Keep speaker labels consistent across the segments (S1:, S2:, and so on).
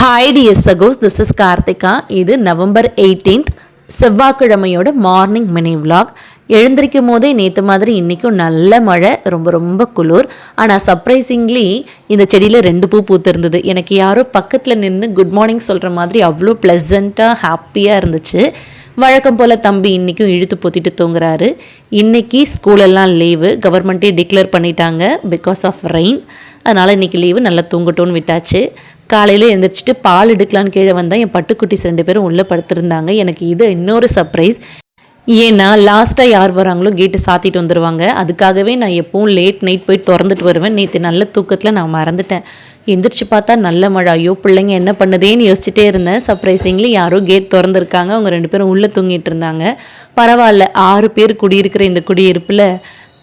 S1: Hi DS சகோஸ் this is Karthika இது November eighteenth செவ்வாய்க்கிழமையோட மார்னிங் மினி விலாக் எழுந்திருக்கும் போதே நேற்று மாதிரி இன்றைக்கும் நல்ல மழை ரொம்ப ரொம்ப குளிர். ஆனால் சர்ப்ரைசிங்லி இந்த செடியில் ரெண்டு பூ பூத்திருந்தது. எனக்கு யாரோ பக்கத்தில் நின்று குட் மார்னிங் சொல்கிற மாதிரி அவ்வளோ ப்ளசண்ட்டாக ஹாப்பியாக இருந்துச்சு. வழக்கம் போல் தம்பி இன்றைக்கும் இழுத்து போத்திட்டு தூங்குறாரு. இன்றைக்கி ஸ்கூலெல்லாம் லீவு கவர்மெண்ட்டே டிக்ளேர் பண்ணிட்டாங்க பிகாஸ் ஆஃப் ரெயின் அதனால் இன்றைக்கி லீவு நல்லா தூங்கட்டும்னு விட்டாச்சு. காலையில் எழுந்திரிச்சிட்டு பால் எடுக்கலான்னு கீழே வந்தால் என் பட்டுக்குட்டிஸ் ரெண்டு பேரும் உள்ளே படுத்திருந்தாங்க. எனக்கு இது இன்னொரு சர்ப்ரைஸ் ஏன்னா லாஸ்ட்டாக யார் வராங்களோ கேட்டு சாத்திட்டு வந்துடுவாங்க அதுக்காகவே நான் எப்பவும் லேட் நைட் போய் திறந்துட்டு வருவேன். நேற்று நல்ல தூக்கத்தில் நான் மறந்துட்டேன். எந்திரிச்சு பார்த்தா நல்ல மழை. ஐயோ பிள்ளைங்க என்ன பண்ணுதேன்னு யோசிச்சுட்டே இருந்தேன். சர்ப்ரைசிங்லி யாரோ கேட் திறந்துருக்காங்க. அவங்க ரெண்டு பேரும் உள்ளே தூங்கிட்டு இருந்தாங்க. பரவாயில்ல. ஆறு பேர் குடியிருக்கிற இந்த குடியிருப்பில்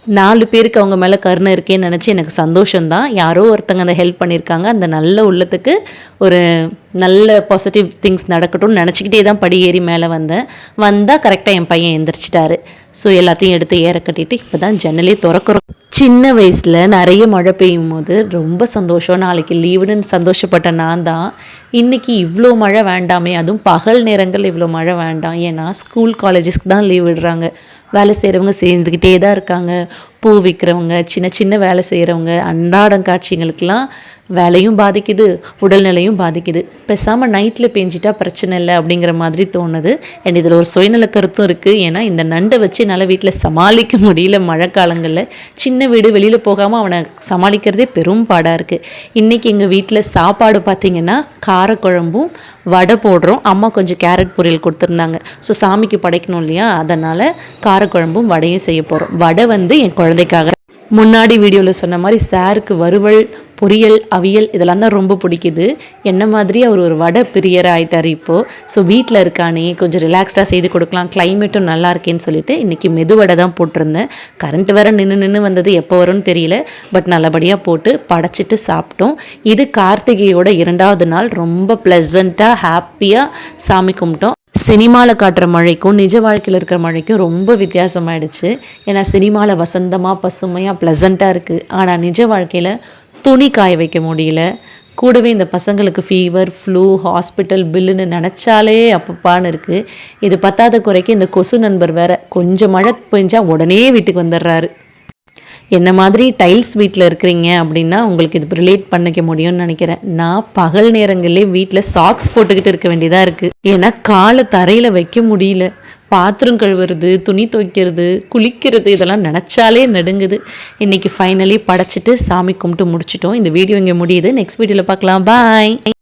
S1: நாலு பேருக்கு அவங்க மேலே கருணை இருக்கேன்னு நினச்சி எனக்கு சந்தோஷம்தான். யாரோ ஒருத்தங்க அதை ஹெல்ப் பண்ணியிருக்காங்க. அந்த நல்ல உள்ளத்துக்கு ஒரு நல்ல பாசிட்டிவ் திங்ஸ் நடக்கட்டும்னு நினச்சிக்கிட்டே தான் படி ஏறி மேலே வந்தேன். வந்தால் கரெக்டாக என் பையன் எந்திரிச்சிட்டாரு. ஸோ எல்லாத்தையும் எடுத்து ஏற கட்டிட்டு இப்போ தான் ஜன்னலே திறக்கிறோம். சின்ன வயசில் நிறைய மழை பெய்யும் போது ரொம்ப சந்தோஷம். நாளைக்கு லீவுன்னு சந்தோஷப்பட்ட நான் தான். இன்றைக்கி இவ்வளோ மழை வேண்டாமே அதுவும் பகல் நேரங்கள் இவ்வளோ மழை வேண்டாம். ஏன்னா ஸ்கூல் காலேஜஸ்க்கு தான் லீவ் விடுறாங்க. வேலை செய்கிறவங்க சேர்ந்துக்கிட்டே தான் இருக்காங்க. பூ விற்கிறவங்க சின்ன சின்ன வேலை செய்கிறவங்க அன்றாடம் காட்சிங்களுக்கெல்லாம் வேலையும் பாதிக்குது உடல்நிலையும் பாதிக்குது. பேசாமல் நைட்டில் பெஞ்சிட்டா பிரச்சனை இல்லை அப்படிங்கிற மாதிரி தோணுது. அண்ட் இதில் ஒரு சுயநல கருத்தும் இருக்குது ஏன்னா இந்த நண்டை வச்சு என்னால் வீட்டில் சமாளிக்க முடியல மழை காலங்களில். சின்ன வீடு வெளியில் போகாமல் அவனை சமாளிக்கிறதே பெரும் பாடாக இருக்குது இன்றைக்கி எங்கள் வீட்டில் சாப்பாடு பார்த்திங்கன்னா காரக்குழம்பும் வடை போடுறோம். அம்மா கொஞ்சம் கேரட் பொரியல் கொடுத்துருந்தாங்க. ஸோ சாமிக்கு படைக்கணும் இல்லையா? அதனால் காரக்குழம்பும் வடையும் செய்ய போகிறோம் வடை வந்து என் குழந்தைக்காக. முன்னாடி வீடியோவில் சொன்ன மாதிரி சாருக்கு வறுவல் பொரியல் அவியல் இதெல்லாம் தான் ரொம்ப பிடிக்குது. என்ன மாதிரி அவர் ஒரு வடை பிரியராக ஆகிட்டார் இப்போது ஸோ வீட்டில் இருக்கானே கொஞ்சம் ரிலாக்ஸ்டாக செய்து கொடுக்கலாம் கிளைமேட்டும் நல்லா இருக்கேன்னு சொல்லிட்டு இன்றைக்கி மெதுவடை தான் போட்டிருந்தேன். கரண்ட் வேறு நின்று நின்று வந்தது எப்போ வரும்னு தெரியல. பட் நல்லபடியாக போட்டு படைச்சிட்டு சாப்பிட்டோம். இது கார்த்திகையோட இரண்டாவது நாள். ரொம்ப ப்ளசண்ட்டாக ஹாப்பியாக சாமி கும்பிட்டோம். சினிமாவில் காட்டுற மழைக்கும் நிஜ வாழ்க்கையில் இருக்கிற மழைக்கும் ரொம்ப வித்தியாசமாயிடுச்சு. ஏன்னா சினிமாவில் வசந்தமாக பசுமையாக ப்ளசண்ட்டாக இருக்குது ஆனால் நிஜ வாழ்க்கையில் துணி காய வைக்க முடியல. கூடவே இந்த பசங்களுக்கு ஃபீவர் ஃப்ளூ ஹாஸ்பிட்டல் பில்லுன்னு நினச்சாலே அப்பப்பான்னு இருக்குது இது பத்தாத குறைக்கு இந்த கொசு நண்பர் வேற கொஞ்சம் மழை பெஞ்சால் உடனே வீட்டுக்கு வந்துடுறாரு. என்ன மாதிரி டைல்ஸ் வீட்டில் இருக்கிறீங்க அப்படின்னா உங்களுக்கு இது ரிலேட் பண்ணிக்க முடியும்னு நினைக்கிறேன். நான் பகல் நேரங்களே வீட்டில் சாக்ஸ் போட்டுக்கிட்டு இருக்க வேண்டியதாக இருக்குது ஏன்னா காலை தரையில் வைக்க முடியல. பாத்திரம் கழுவுறது துணி துவைக்கிறது குளிக்கிறது இதெல்லாம் நினச்சாலே நடுங்குது. இன்றைக்கி ஃபைனலி படைச்சிட்டு சாமி கும்பிட்டு முடிச்சிட்டோம். இந்த வீடியோ இங்கே முடியுது. நெக்ஸ்ட் வீடியோவில் பார்க்கலாம். பாய்